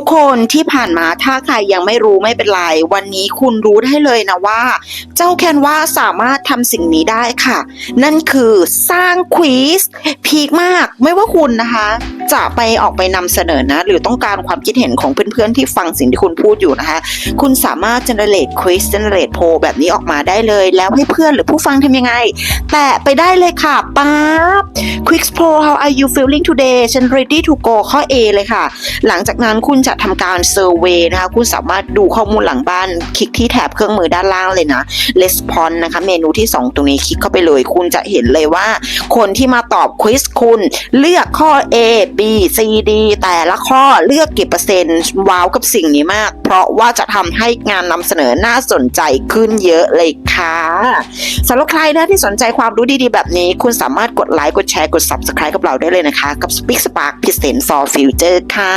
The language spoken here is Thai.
ทุกคนที่ผ่านมาถ้าใครยังไม่รู้ไม่เป็นไร วันนี้คุณรู้ได้เลยนะว่า เจ้าแคนวาสามารถทำสิ่งนี้ได้ค่ะ นั่นคือสร้างควีสพีคมากไม่ว่าคุณนะคะ จะไปออกไปนำเสนอนะ หรือต้องการความคิดเห็นของเพื่อนๆที่ฟังสิ่งที่คุณพูดอยู่นะคะ คุณสามารถ generate quiz generate poll แบบนี้ออกมาได้เลย แล้วให้เพื่อนหรือผู้ฟังทำยังไง แตะไปได้เลยค่ะป๊าบ quick poll how are you feeling today ฉัน ready to go ข้อ A เลยค่ะ หลังจากนั้นคุณจะทำการ survey นะคะ คุณสามารถดูข้อมูลหลังบ้าน คลิกที่แถบเครื่องมือด้านล่างเลยนะ response นะคะ เมนูที่ 2 ตรงนี้คลิกเข้าไปเลย คุณจะเห็นเลยว่า คนที่มาตอบควิสคุณเลือกข้อ A B C D แต่ละข้อเลือกกี่เปอร์เซ็นต์ว้าวกับสิ่งนี้มาก เพราะว่าจะทำให้งานนำเสนอน่าสนใจขึ้นเยอะเลยค่ะสำหรับใครนะที่สนใจความรู้ดีๆ แบบนี้ คุณสามารถกดไลค์กดแชร์กด subscribe กับเราได้เลยนะคะ กับ Speak Spark Present for Future ค่ะ